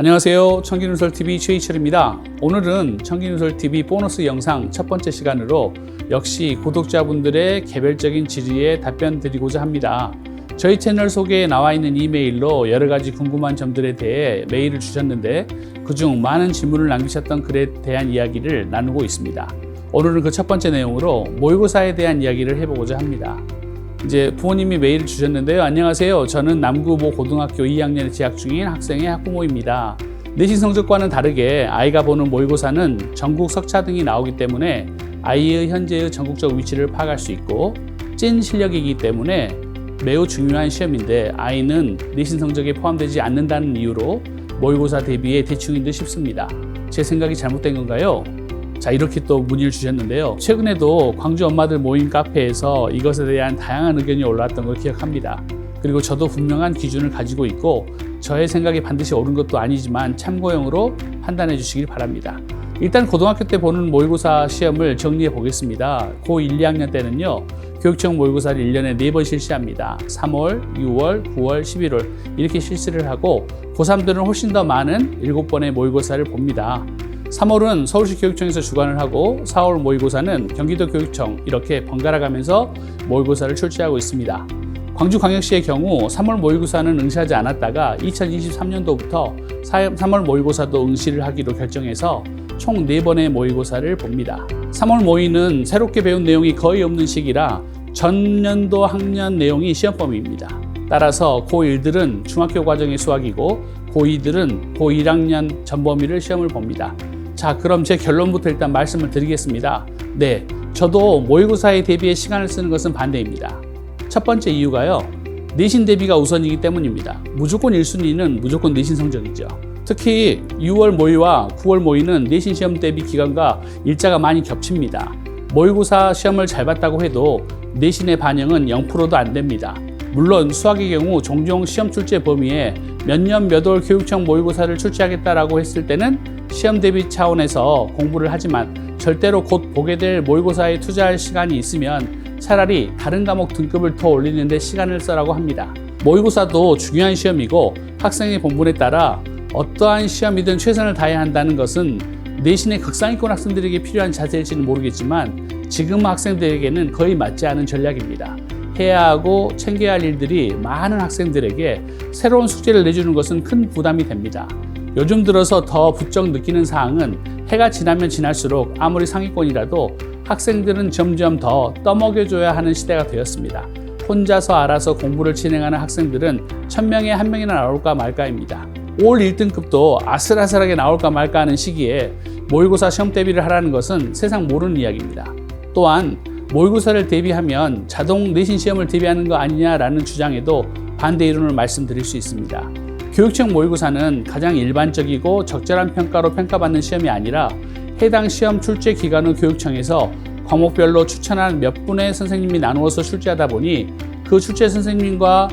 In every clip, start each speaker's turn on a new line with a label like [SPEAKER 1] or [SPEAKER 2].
[SPEAKER 1] 안녕하세요. 청기누설TV 최희철입니다. 오늘은 청기누설TV 보너스 영상 첫 번째 시간으로 역시 구독자분들의 개별적인 질의에 답변 드리고자 합니다. 저희 채널 소개에 나와 있는 이메일로 여러 가지 궁금한 점들에 대해 메일을 주셨는데 그중 많은 질문을 남기셨던 글에 대한 이야기를 나누고 있습니다. 오늘은 그 첫 번째 내용으로 모의고사에 대한 이야기를 해보고자 합니다. 이제 부모님이 메일을 주셨는데요. 안녕하세요. 저는 남구모 고등학교 2학년에 재학 중인 학생의 학부모입니다. 내신 성적과는 다르게 아이가 보는 모의고사는 전국 석차 등이 나오기 때문에 아이의 현재의 전국적 위치를 파악할 수 있고 찐 실력이기 때문에 매우 중요한 시험인데 아이는 내신 성적에 포함되지 않는다는 이유로 모의고사 대비에 대충인 듯 싶습니다. 제 생각이 잘못된 건가요? 자, 이렇게 또 문의를 주셨는데요. 최근에도 광주 엄마들 모임 카페에서 이것에 대한 다양한 의견이 올라왔던 걸 기억합니다. 그리고 저도 분명한 기준을 가지고 있고 저의 생각이 반드시 옳은 것도 아니지만 참고용으로 판단해 주시길 바랍니다. 일단 고등학교 때 보는 모의고사 시험을 정리해 보겠습니다. 고 1, 2학년 때는요. 교육청 모의고사를 1년에 4번 실시합니다. 3월, 6월, 9월, 11월 이렇게 실시를 하고 고3들은 훨씬 더 많은 7번의 모의고사를 봅니다. 3월은 서울시 교육청에서 주관을 하고 4월 모의고사는 경기도 교육청 이렇게 번갈아 가면서 모의고사를 출제하고 있습니다. 광주 광역시의 경우 3월 모의고사는 응시하지 않았다가 2023년도부터 3월 모의고사도 응시를 하기로 결정해서 총 4번의 모의고사를 봅니다. 3월 모의는 새롭게 배운 내용이 거의 없는 시기라 전년도 학년 내용이 시험 범위입니다. 따라서 고1들은 중학교 과정의 수학이고 고2들은 고1학년 전 범위를 시험을 봅니다. 자, 그럼 제 결론부터 일단 말씀을 드리겠습니다. 네, 저도 모의고사에 대비해 시간을 쓰는 것은 반대입니다. 첫 번째 이유가요. 내신 대비가 우선이기 때문입니다. 무조건 1순위는 무조건 내신 성적이죠. 특히 6월 모의와 9월 모의는 내신 시험 대비 기간과 일자가 많이 겹칩니다. 모의고사 시험을 잘 봤다고 해도 내신의 반영은 0%도 안 됩니다. 물론 수학의 경우 종종 시험 출제 범위에 몇 년 몇 월 교육청 모의고사를 출제하겠다라고 했을 때는 시험 대비 차원에서 공부를 하지만 절대로 곧 보게 될 모의고사에 투자할 시간이 있으면 차라리 다른 과목 등급을 더 올리는데 시간을 써라고 합니다. 모의고사도 중요한 시험이고 학생의 본분에 따라 어떠한 시험이든 최선을 다해야 한다는 것은 내신의 극상위권 학생들에게 필요한 자세일지는 모르겠지만 지금 학생들에게는 거의 맞지 않은 전략입니다. 해야 하고 챙겨야 할 일들이 많은 학생들에게 새로운 숙제를 내주는 것은 큰 부담이 됩니다. 요즘 들어서 더 부쩍 느끼는 사항은 해가 지나면 지날수록 아무리 상위권이라도 학생들은 점점 더 떠먹여줘야 하는 시대가 되었습니다. 혼자서 알아서 공부를 진행하는 학생들은 천명에 한 명이나 나올까 말까입니다. 올 1등급도 아슬아슬하게 나올까 말까 하는 시기에 모의고사 시험 대비를 하라는 것은 세상 모르는 이야기입니다. 또한 모의고사를 대비하면 자동 내신 시험을 대비하는 거 아니냐라는 주장에도 반대 이론을 말씀드릴 수 있습니다. 교육청 모의고사는 가장 일반적이고 적절한 평가로 평가받는 시험이 아니라 해당 시험 출제 기간 후 교육청에서 과목별로 추천한 몇 분의 선생님이 나누어서 출제하다 보니 그 출제 선생님과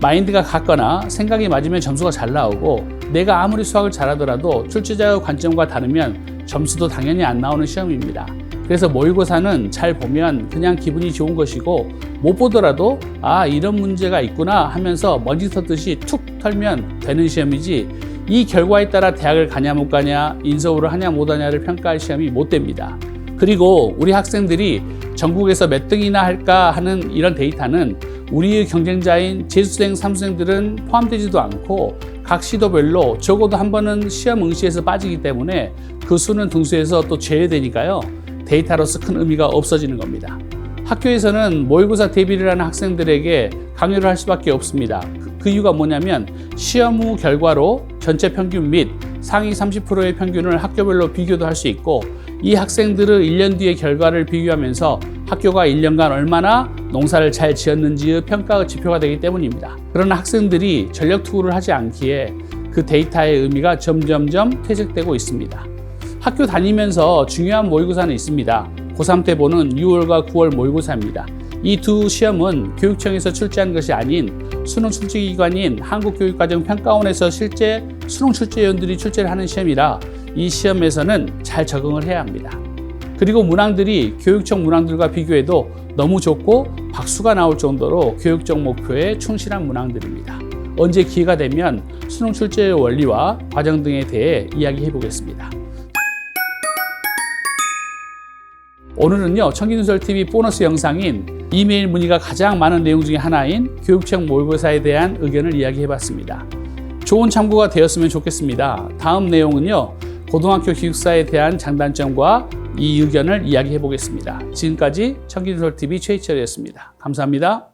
[SPEAKER 1] 마인드가 같거나 생각이 맞으면 점수가 잘 나오고 내가 아무리 수학을 잘하더라도 출제자의 관점과 다르면 점수도 당연히 안 나오는 시험입니다. 그래서 모의고사는 잘 보면 그냥 기분이 좋은 것이고 못 보더라도 아 이런 문제가 있구나 하면서 먼지 털듯이 툭 털면 되는 시험이지 이 결과에 따라 대학을 가냐 못 가냐 인서울을 하냐 못 하냐를 평가할 시험이 못 됩니다. 그리고 우리 학생들이 전국에서 몇 등이나 할까 하는 이런 데이터는 우리의 경쟁자인 재수생, 삼수생들은 포함되지도 않고 각 시도별로 적어도 한 번은 시험 응시에서 빠지기 때문에 그 수는 등수에서 또 제외되니까요. 데이터로서 큰 의미가 없어지는 겁니다. 학교에서는 모의고사 대비를 하는 학생들에게 강요를 할 수밖에 없습니다. 그, 그 이유가 뭐냐면 시험 후 결과로 전체 평균 및 상위 30%의 평균을 학교별로 비교도 할 수 있고 이 학생들의 1년 뒤의 결과를 비교하면서 학교가 1년간 얼마나 농사를 잘 지었는지의 평가의 지표가 되기 때문입니다. 그러나 학생들이 전력 투구를 하지 않기에 그 데이터의 의미가 점점점 퇴색되고 있습니다. 학교 다니면서 중요한 모의고사는 있습니다. 고3 때 보는 6월과 9월 모의고사입니다. 이 두 시험은 교육청에서 출제한 것이 아닌 수능 출제기관인 한국교육과정평가원에서 실제 수능 출제위원들이 출제를 하는 시험이라 이 시험에서는 잘 적응을 해야 합니다. 그리고 문항들이 교육청 문항들과 비교해도 너무 좋고 박수가 나올 정도로 교육적 목표에 충실한 문항들입니다. 언제 기회가 되면 수능 출제의 원리와 과정 등에 대해 이야기해 보겠습니다. 오늘은요 청기누설TV 보너스 영상인 이메일 문의가 가장 많은 내용 중에 하나인 교육청 모의고사에 대한 의견을 이야기해 봤습니다. 좋은 참고가 되었으면 좋겠습니다. 다음 내용은요 고등학교 기숙사에 대한 장단점과 이 의견을 이야기해 보겠습니다. 지금까지 청기누설TV 최희철이었습니다. 감사합니다.